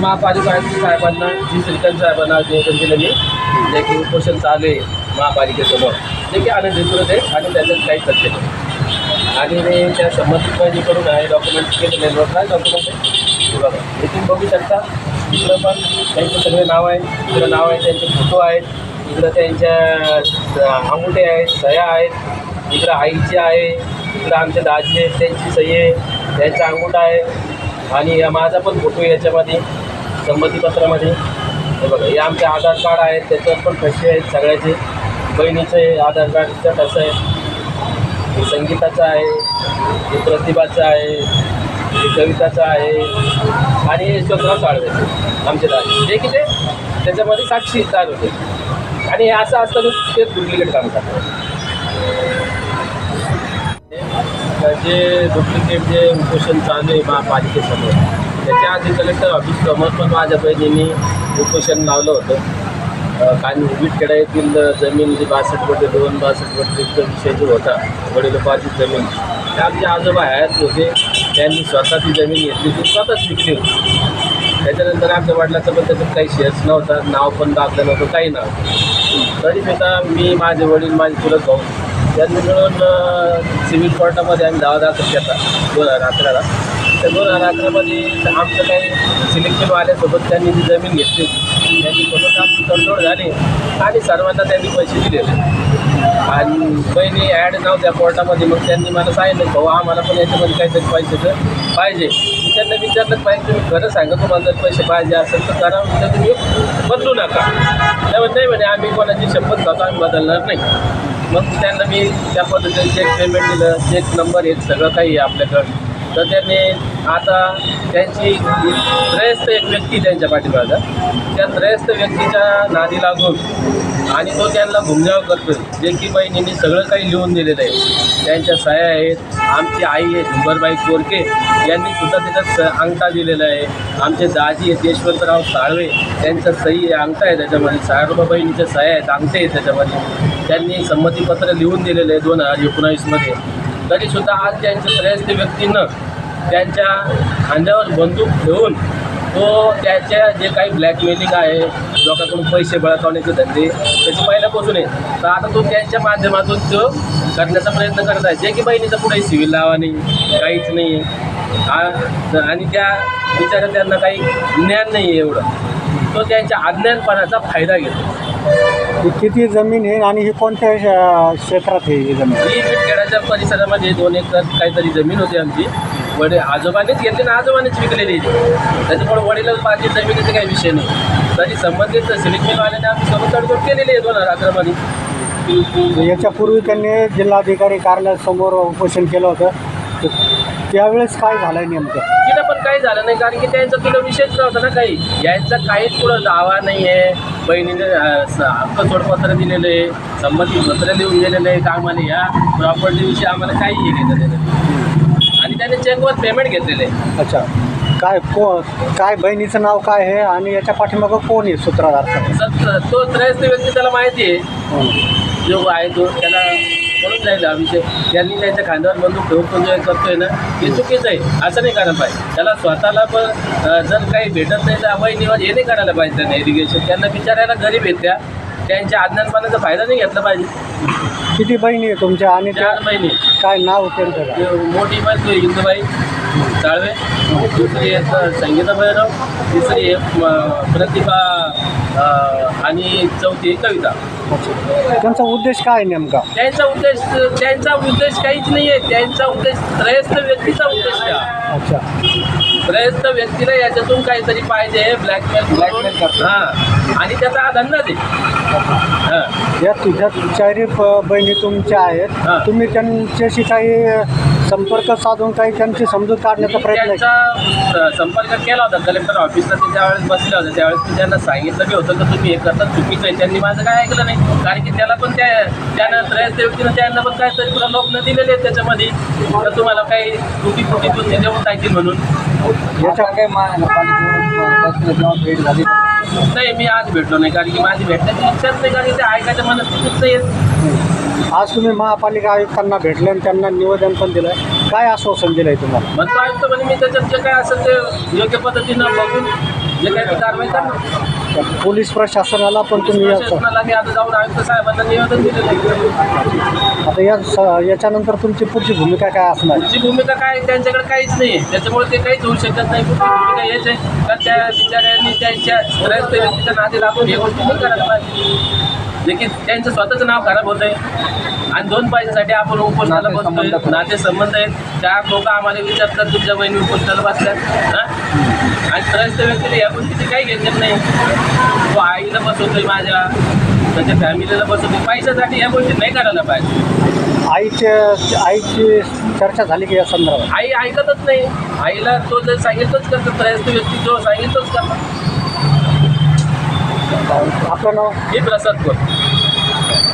महापालिका साहेबांना जी श्रीकांत साहेबांना आज निवेदन दिलं मी जे की उपोषण चालू आहे महापालिकेसमोर. जे की आनंद आहे आणि त्याच्यात काही तथ्य नाही. आणि मी त्या संबंधित माहिती करून आहे डॉक्युमेंट केलेले आहे काय डॉक्युमेंट आहे? बघा. हे बघू शकता इकडं पण त्यांचे सगळे नाव आहे. इकडं नाव आहे त्यांचे फोटो आहेत. इकडं त्यांच्या अंगुठे आहेत सह्या आहेत. इकडं आईची आहे. इकडं आमचे दाजी आहेत त्यांची सही आहे. त्यांचा अंगुठा आहे. आणि माझा पण फोटो आहे याच्यामध्ये. संमतीपत्रामध्ये. हे बघा हे आमचे आधार कार्ड आहेत त्याच्यावर पण कसे आहेत सगळ्याचे. बहिणीचं आहे आधार कार्डचा कसं आहे हे संगीताचं आहे हे प्रतिभाचं आहे हे कविताचं आहे आणि हे यशवंतराव साळवे आमचे दादा जे की ते त्याच्यामध्ये साक्षीदार होते. आणि हे असं असताना ते डुप्लिकेट काम करतात. जे डुप्लिकेट जे उपोषण चालू आहे महापालिकेसमोर त्याच्या आधी कलेक्टर ऑफिस समोर पण माझ्या बहिणींनी उपोषण लावलं होतं. कारण विटखेडा येथील जमीन जी बासष्ट वरती दोन बासष्ट वरतीचा विषय जो होता वडिलोपार्जित जमीन ते आमचे आजोबा आहेत होते. त्यांनी स्वतःची जमीन घेतली ती स्वतःच विकली होती. त्याच्यानंतर आमच्या वडिलाचं पण त्याच्यात काही शेअर्स नव्हता नाव पण दाखलं नव्हतं काही नाव तरी सुद्धा मी माझे वडील माझे चुलत भाऊ यांनी मिळून सिव्हिल कोर्टामध्ये आम्ही दहा दाखल केला दोन हजार अकराला. त्या दोन हजार अकरामध्ये आमचं काही सिलेक्शनवाल्यासोबत त्यांनी जी जमीन घेतली होती त्यांनी सोबत आमची तडजोड झाली आणि सर्वांना त्यांनी पैसे दिलेले. आणि बहिणी ॲड नव्हत्या कोर्टामध्ये मग त्यांनी मला सांगितलं भाऊ आम्हाला पण याच्यामध्ये काहीतरी तर पाहिजे. मी त्यांना विचारलं पाहिजे तुम्ही खरं सांगा तुम्हाला जर पैसे पाहिजे असेल तर करा तर तुम्ही बदलू नका. त्यामुळे नाही म्हणे आम्ही कोणाची शपथ खातो आम्ही बदलणार नाही. मग त्यांना मी त्या पद्धतीने चेक पेमेंट दिलं चेक नंबर हे सगळं काही आहे आपल्याकडं. तर त्यांनी आता त्यांची त्रयस्थ एक व्यक्ती त्यांच्या पाठीमागं. त्या त्रयस्थ व्यक्तीच्या नादी लागून आणि तो त्यांना घुमजाव करतो जे की सगळं काही लिहून दिलेलं आहे. त्यांच्या सह्या आहेत. आमची आई आहे झुंबरबाई कोरके. यांनी सुद्धा त्याच्यात स अंगठा दिलेला आहे. आमचे दाजी आहेत यशवंतराव साळवे. त्यांचा सही आहे अंगठा आहे त्याच्यामध्ये. साळबाबाईंच्या बहिणीच्या आहेत अंगठे आहेत त्याच्यामध्ये. त्यांनी संमतीपत्र लिहून दिलेलं आहे दोन हजार एकोणावीसमध्ये तरीसुद्धा आज त्यांच्या त्रयस्थ व्यक्तीनं त्यांच्या खांद्यावर बंदूक ठेवून तो त्याच्या जे काही ब्लॅकमेलिंग आहे लोकांकडून पैसे बळकावण्याचे धंदे त्याची पहिल्यापासून आहे. तर आता तो त्यांच्या माध्यमातून तो करण्याचा प्रयत्न करत आहे. जे की बहिणीचा पुढे सिव्हिल लावा नाही काहीच नाही. आणि त्या बिचारा त्यांना काही ज्ञान नाही आहे एवढं. तो त्यांच्या अज्ञानपणाचा फायदा घेतो. किती जमीन आहे आणि ही कोणत्या क्षेत्रात आहे ही जमीन? ही खेड्याच्या परिसरामध्ये दोन एकर काहीतरी जमीन होती आमची. वडील आजोबानेच घेतली ना आजोबानेच विकलेली त्याच्यामुळे वडील माझी जमिनीचा काही विषय नाही. तरी संबंधित सिलेक्शनवाल्याने आम्ही सोबत तडजोड केलेली आहे दोन हजार अकरामध्ये याच्यापूर्वी त्यांनी जिल्हाधिकारी कार्यालयासमोर उपोषण केलं होतं. तर त्यावेळेस काय झालं नेमकं? तिला पण काही झालं नाही कारण की त्यांचा तुला विषयच नव्हता ना काही यांचा काहीच पुढं दावा नाही आहे बहिणीने अं, स- हक्क सोडपत्र दिलेलं आहे संमती पत्र लिहून दिलेलं आहे कामाने या प्रॉपर्टीविषयी आम्हाला काही हे घेतलं दिलं नाही. आणि त्याने चेकवर पेमेंट घेतलेलं आहे. अच्छा. काय को काय बहिणीचं नाव काय आहे आणि याच्या पाठीमागं कोण आहे सूत्रधार? सर तो त्रयस्थ व्यक्ती त्याला माहिती आहे. जो आहे तो त्याला म्हणून जाईल अभिषेक. त्यांनी त्यांच्या खांद्यावर बंदूक ठेवून तो जे करतोय ना हे चुकीचं आहे. असं नाही करायला पाहिजे. त्याला स्वतःला पण जर काही भेटत नाही तर अभय निवास हे नाही करायला पाहिजे त्यांना इरिगेशन त्यांना बिचारायला गरीब आहेत त्या. त्यांच्या अज्ञानपणाचा फायदा नाही घेतला पाहिजे. किती बहिणी आहे तुमच्या आणि त्या चार महिने काय नाव त्यांचं काय मोठी बाई तू हिंदूबाई साळवे दुसरी आहे संगीता भैरव. तिसरी आहे म- प्रतिभा अं, आणि चौथी आहे कविता. अच्छा. त्यांचा उद्देश काय आहे नेमका? त्यांचा उद्देश त्यांचा उद्देश काहीच नाही आहे. त्यांचा उद्देश त्रयस्थ व्यक्तीचा उद्देश हा. अच्छा. त्रयस्थ व्यक्तीला याच्यातून काहीतरी पाहिजे ब्लॅकमेल करतो. हां. आणि त्याचा हा धंदाच आहे हां. या तुझ्या चारी ब- बहिणी तुमच्या आहेत. हां. तुम्ही त्यांच्याशी काही अ, संपर्क साधून काही त्यांची समजूत काढण्याचा प्रयत्न त्यांचा अ, संपर्क केला होता. कलेक्टर ऑफिसला ते ज्यावेळेस बसले होते त्यावेळेस मी त्यांना सांगितलं बी होतं की तुम्ही हे करता चुकीचं आहे. त्यांनी माझं काय ऐकलं नाही. कारण की त्याला पण त्या त्यानं त्रयस्थ व्यक्तीनं त्यांना पण काहीतरी प्रलोभनं दिलेले आहेत त्याच्यामध्ये. तर तुम्हाला काही तुटी फुटी तुम्ही देऊन टाकतील म्हणून. याच्या काही भेट झाली. नाही मी आज भेटलो नाही कारण की माझी भेटण्याची इच्छाच नाही कारण ते ऐकायच्या मनस्थितीच नाही. आज तुम्ही महापालिका आयुक्तांना भेटले आणि त्यांना निवेदन पण दिलं काय आश्वासन दिलं आहे तुम्हाला? म्हणतो आयुक्त म्हणे मी त्याच्यात जे काय असेल ते योग्य पद्धतीनं बघून जे काही ती कारवाई करणार. पोलीस प्रशासनाला पण तुम्ही याचं प्रशासनाला मी आता जाऊन आयुक्त साहेबांना निवेदन दिलेलं आहे. आता या स- याच्यानंतर तुमची पुढची भूमिका काय असणार? पुढची भूमिका काय? त्यांच्याकडे काहीच नाही त्याच्यामुळे ते काहीच होऊ शकत नाही. पुढची भूमिका हेच आहे. कारण त्या बिचाऱ्यांनी त्यांच्या व्यक्तीच्या नादी लागून हे गोष्टी नाही करायला पाहिजे. देखील त्यांचं स्वतःचं नाव खराब होत आहे आणि दोन पैशासाठी आपण उपोषणाला बसतोय. नाते संबंध आहेत. चार लोक आम्हाला विचारतात तुमच्या बहिणी उपोषणाला बसल्यात. हां? आणि त्रयस्थ व्यक्तीला या गोष्टीची काही घेतलेलं नाही. तो आईला बसवतोय माझ्या त्याच्या फॅमिलीला बसवतोय. पैशासाठी या गोष्टी नाही करायला पाहिजे. आईचे आईची चर्चा झाली की या संदर्भात? आई ऐकतच नाही. आईला तो जर सांगितलंच करतो त्रयस्थ व्यक्ती जो सांगितलंच करतो. आपलं नाव? हे प्रसाद करतो